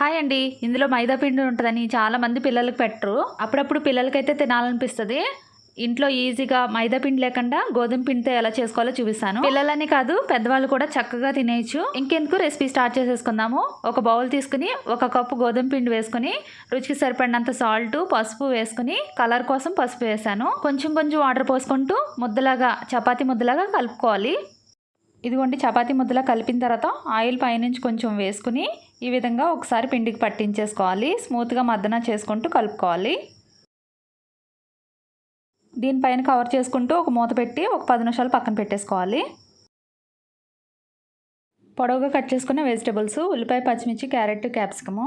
Hi అండి. ఇందులో మైదా పిండి ఉంటుందని చాలామంది పిల్లలకు పెట్టరు. అప్పుడప్పుడు పిల్లలకైతే తినాలనిపిస్తుంది. ఇంట్లో ఈజీగా మైదా పిండి లేకుండా గోధుమ పిండితో ఎలా చేసుకోవాలో చూపిస్తాను. పిల్లలని కాదు పెద్దవాళ్ళు కూడా చక్కగా తినేయచ్చు. ఇంకెందుకు రెసిపీ స్టార్ట్ చేసేసుకుందాము. ఒక బౌల్ తీసుకుని ఒక కప్పు గోధుమ పిండి వేసుకుని రుచికి సరిపడినంత సాల్ట్ పసుపు వేసుకుని కలర్ కోసం పసుపు వేసాను. కొంచెం కొంచెం వాటర్ పోసుకుంటూ ముద్దలాగా చపాతి ముద్దలాగా కలుపుకోవాలి. ఇదిగోండి చపాతీ ముద్దలా కలిపిన తర్వాత ఆయిల్ పైనుంచి కొంచెం వేసుకుని ఈ విధంగా ఒకసారి పిండికి పట్టించేసుకోవాలి. స్మూత్గా మద్దన చేసుకుంటూ కలుపుకోవాలి. దీనిపైన కవర్ చేసుకుంటూ ఒక మూత పెట్టి ఒక పది నిమిషాలు పక్కన పెట్టేసుకోవాలి. పొడవుగా కట్ చేసుకున్న వెజిటేబుల్స్ ఉల్లిపాయ పచ్చిమిర్చి క్యారెట్ క్యాప్సికము.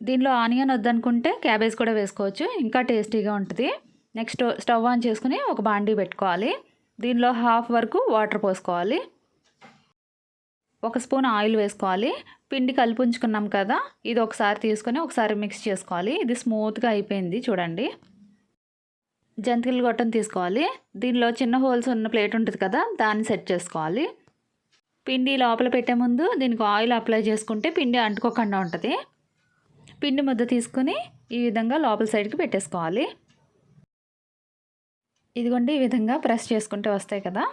దీనిలో ఆనియన్ వద్దనుకుంటే క్యాబేజ్ కూడా వేసుకోవచ్చు. ఇంకా టేస్టీగా ఉంటుంది. నెక్స్ట్ స్టవ్ ఆన్ చేసుకుని ఒక బాండీ పెట్టుకోవాలి. దీనిలో హాఫ్ వరకు వాటర్ పోసుకోవాలి. ఒక స్పూన్ ఆయిల్ వేసుకోవాలి. పిండి కలిపి ఉంచుకున్నాం కదా ఇది ఒకసారి తీసుకొని ఒకసారి మిక్స్ చేసుకోవాలి. ఇది స్మూత్గా అయిపోయింది చూడండి. జంతికలు గొట్టం తీసుకోవాలి. దీనిలో చిన్న హోల్స్ ఉన్న ప్లేట్ ఉంటుంది కదా దాన్ని సెట్ చేసుకోవాలి. పిండి లోపల పెట్టే ముందు దీనికి ఆయిల్ అప్లై చేసుకుంటే పిండి అంటుకోకుండా ఉంటుంది. పిండి ముద్ద తీసుకుని ఈ విధంగా లోపల సైడ్కి పెట్టేసుకోవాలి. ఇదిగోండి ఈ విధంగా ప్రెస్ చేసుకుంటే వస్తాయి కదా.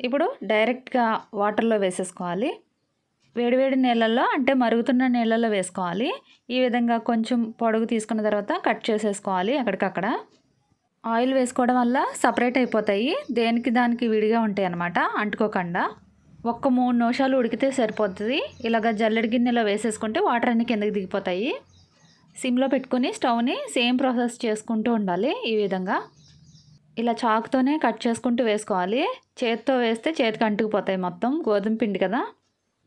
ఇప్పుడు డైరెక్ట్గా వాటర్లో వేసేసుకోవాలి. వేడివేడి నీళ్ళల్లో అంటే మరుగుతున్న నీళ్ళల్లో వేసుకోవాలి. ఈ విధంగా కొంచెం పొడుగు తీసుకున్న తర్వాత కట్ చేసేసుకోవాలి అక్కడికక్కడ. ఆయిల్ వేసుకోవడం వల్ల సపరేట్ అయిపోతాయి. దేనికి దానికి విడిగా ఉంటాయి అన్నమాట అంటుకోకుండా. ఒక్క మూడు నిమిషాలు ఉడికితే సరిపోతుంది. ఇలాగ జల్లెడి గిన్నెలో వేసేసుకుంటే వాటర్ అన్ని కిందకి దిగిపోతాయి. సిమ్లో పెట్టుకుని స్టవ్ని సేమ్ ప్రాసెస్ చేసుకుంటూ ఉండాలి ఈ విధంగా. ఇలా చాకుతోనే కట్ చేసుకుంటూ వేసుకోవాలి. చేతితో వేస్తే చేతికి అంటుకుపోతాయి మొత్తం గోధుమ పిండి కదా.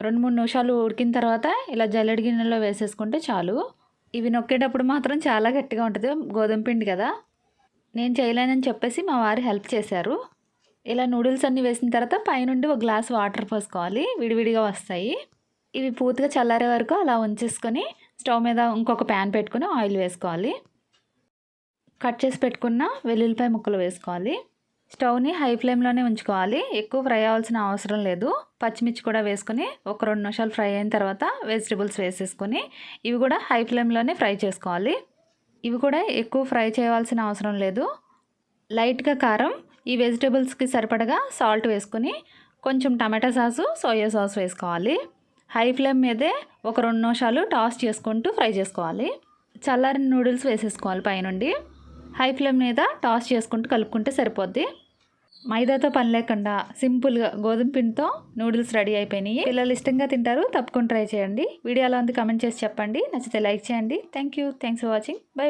రెండు మూడు నిమిషాలు ఉడికిన తర్వాత ఇలా జల్లెడి గిన్నెలో వేసేసుకుంటే చాలు. ఇవి నొక్కేటప్పుడు మాత్రం చాలా గట్టిగా ఉంటుంది. గోధుమ పిండి కదా. నేను చేయలేనని చెప్పేసి మా వారు హెల్ప్ చేశారు. ఇలా నూడిల్స్ అన్నీ వేసిన తర్వాత పైనుండి ఒక గ్లాస్ వాటర్ పోసుకోవాలి. విడివిడిగా వస్తాయి. ఇవి పూర్తిగా చల్లారే వరకు అలా ఉంచేసుకొని స్టవ్ మీద ఇంకొక ప్యాన్ పెట్టుకుని ఆయిల్ వేసుకోవాలి. కట్ చేసి పెట్టుకున్న వెల్లుల్లిపాయ ముక్కలు వేసుకోవాలి. స్టవ్ని హై ఫ్లేమ్లోనే ఉంచుకోవాలి. ఎక్కువ ఫ్రై అవ్వాల్సిన అవసరం లేదు. పచ్చిమిర్చి కూడా వేసుకొని ఒక రెండు నిమిషాలు ఫ్రై అయిన తర్వాత వెజిటబుల్స్ వేసేసుకొని ఇవి కూడా హై ఫ్లేమ్లోనే ఫ్రై చేసుకోవాలి. ఇవి కూడా ఎక్కువ ఫ్రై చేయవలసిన అవసరం లేదు. లైట్గా కారం ఈ వెజిటబుల్స్కి సరిపడగా సాల్ట్ వేసుకొని కొంచెం టమాటా సాసు సోయా సాస్ వేసుకోవాలి. హై ఫ్లేమ్ మీదే ఒక రెండు నిమిషాలు టాస్ చేసుకుంటూ ఫ్రై చేసుకోవాలి. చల్లారిన నూడిల్స్ వేసేసుకోవాలి పైనుండి. హై ఫ్లేమ్ మీద టాస్ చేసుకుంటూ కలుపుకుంటే సరిపోద్ది. మైదాతో పని లేకుండా సింపుల్గా గోధుమ పిండితో నూడిల్స్ రెడీ అయిపోయినాయి. పిల్లలు ఇష్టంగా తింటారు తప్పకుండా ట్రై చేయండి. వీడియోలో ఉంది కమెంట్ చేసి చెప్పండి. నచ్చితే లైక్ చేయండి. Thank you thanks for watching bye